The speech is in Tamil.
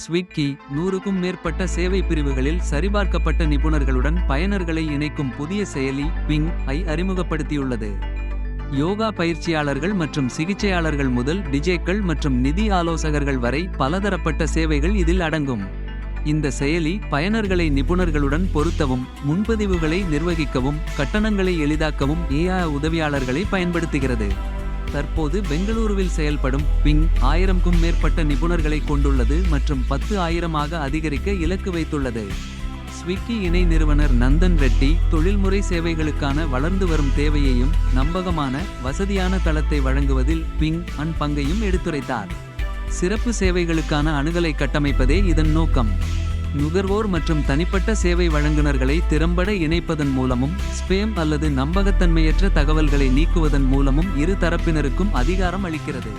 ஸ்விக்கி நூறுக்கும் மேற்பட்ட சேவை பிரிவுகளில் சரிபார்க்கப்பட்ட நிபுணர்களுடன் பயனர்களை இணைக்கும் புதிய செயலி பிங் ஐ அறிமுகப்படுத்தியுள்ளது. யோகா பயிற்சியாளர்கள் மற்றும் சிகிச்சையாளர்கள் முதல் டிஜேக்கள் மற்றும் நிதி ஆலோசகர்கள் வரை பலதரப்பட்ட சேவைகள் இதில் அடங்கும். இந்த செயலி பயனர்களை நிபுணர்களுடன் பொருத்தவும் முன்பதிவுகளை நிர்வகிக்கவும் கட்டணங்களை எளிதாக்கவும் ஏஐ உதவியாளர்களை பயன்படுத்துகிறது. தற்போது பெங்களூருவில் செயல்படும் பிங் ஆயிரம்க்கும் மேற்பட்ட நிபுணர்களை கொண்டுள்ளது மற்றும் பத்து ஆயிரமாக அதிகரிக்க இலக்கு வைத்துள்ளது. ஸ்விக்கி இணை நிறுவனர் நந்தன் ரெட்டி தொழில்முறை சேவைகளுக்கான வளர்ந்து வரும் தேவையையும் நம்பகமான வசதியான தளத்தை வழங்குவதில் பிங் அன் பங்கையும் எடுத்துரைத்தார். சிறப்பு சேவைகளுக்கான அணுகலை கட்டமைப்பதே இதன் நோக்கம். நுகர்வோர் மற்றும் தனிப்பட்ட சேவை வழங்குநர்களை திறம்பட இணைப்பதன் மூலமும் ஸ்பேம் அல்லது நம்பகத்தன்மையற்ற தகவல்களை நீக்குவதன் மூலமும் இரு தரப்பினருக்கும் அதிகாரம் அளிக்கிறது.